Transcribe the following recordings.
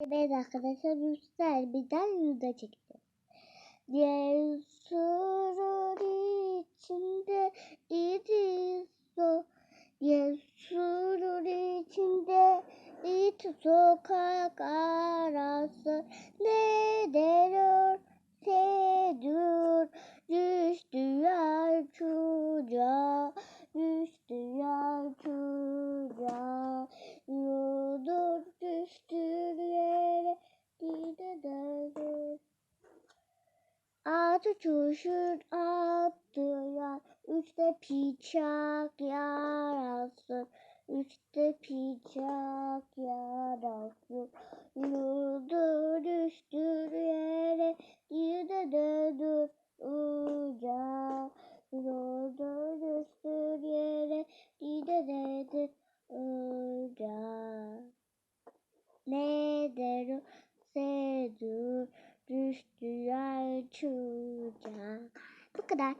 Evet arkadaşlar Yüksel birden yuda çekti. Diğer surun içinde idi su. Diğer surun içinde it sokak Atı çuşur attı yer Üçte piçak yarası Üçte piçak yarası. Yoldur düştür yere Gidelim uca. Yoldur düştür yere Gidelim uca. Ne der sedur düştü yer çocuğa. Bu kadar.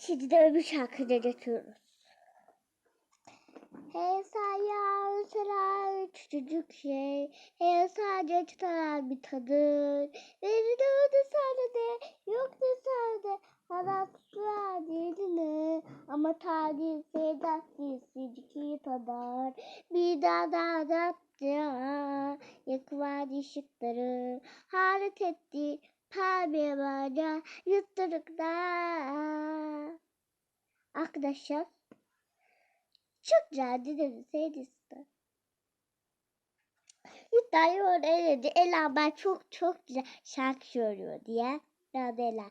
Şimdi de öbür şarkıda geçiyoruz. Hey sayar sarar küçücük şey Hey sadece çıtarar bir tadı Beni de öde sardı Yok da sardı Halat sular dedine Ama tarih sevdası Sidiki tadar Bir daha da da Yakıvar ışıkları Haret etti Pembe bana Yutturukta Arkadaşlar çok güzeldi dedi Seydisti. İddiayı oraya dedi. Ela ben çok çok güzel şarkı söylüyor diye. Ya da Ela.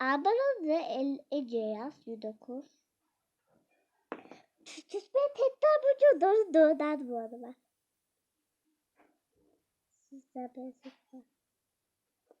Abone da El Ece yaz. Yudakos. Türkçesi tekrar bu doğru doğrudan bu arada. Sizler ben sizler.